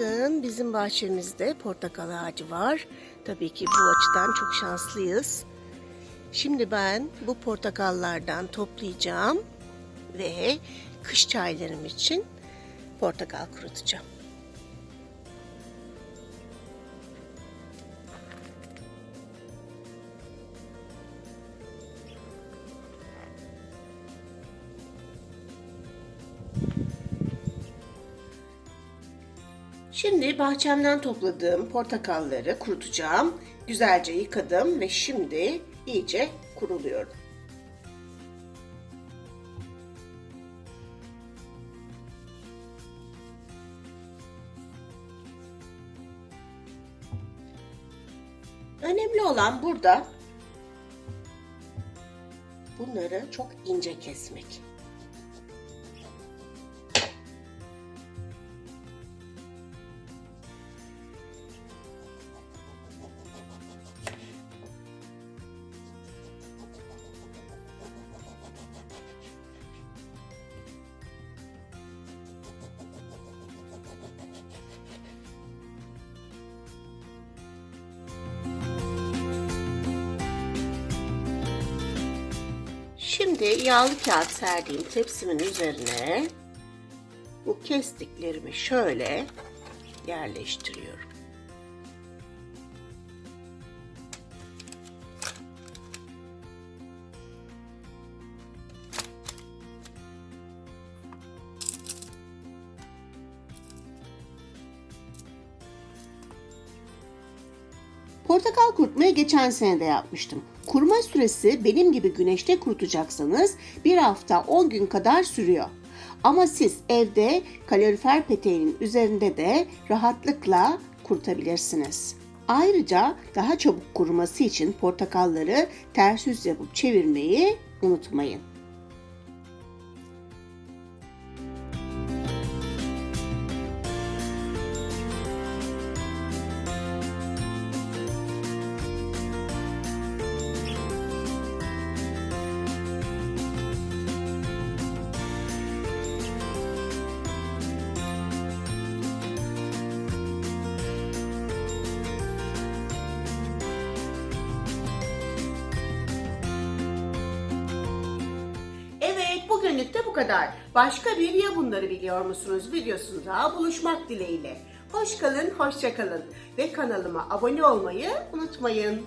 Bugün bizim bahçemizde portakal ağacı var. Tabii ki bu açıdan çok şanslıyız. Şimdi ben bu portakallardan toplayacağım ve kış çaylarım için portakal kurutacağım. Bahçemden topladığım portakalları kurutacağım. Güzelce yıkadım ve şimdi iyice kuruluyorum. Önemli olan burada bunları çok ince kesmek. Şimdi yağlı kağıt serdiğim tepsimin üzerine bu kestiklerimi şöyle yerleştiriyorum. Portakal kurutmayı geçen sene de yapmıştım. Kuruma süresi benim gibi güneşte kurutacaksanız bir hafta 10 gün kadar sürüyor. Ama siz evde kalorifer peteğinin üzerinde de rahatlıkla kurutabilirsiniz. Ayrıca daha çabuk kuruması için portakalları ters yüz yapıp çevirmeyi unutmayın. Bugünlük de bu kadar. Başka bir ya bunları biliyor musunuz videosunda buluşmak dileğiyle. Hoş kalın, hoşça kalın ve kanalıma abone olmayı unutmayın.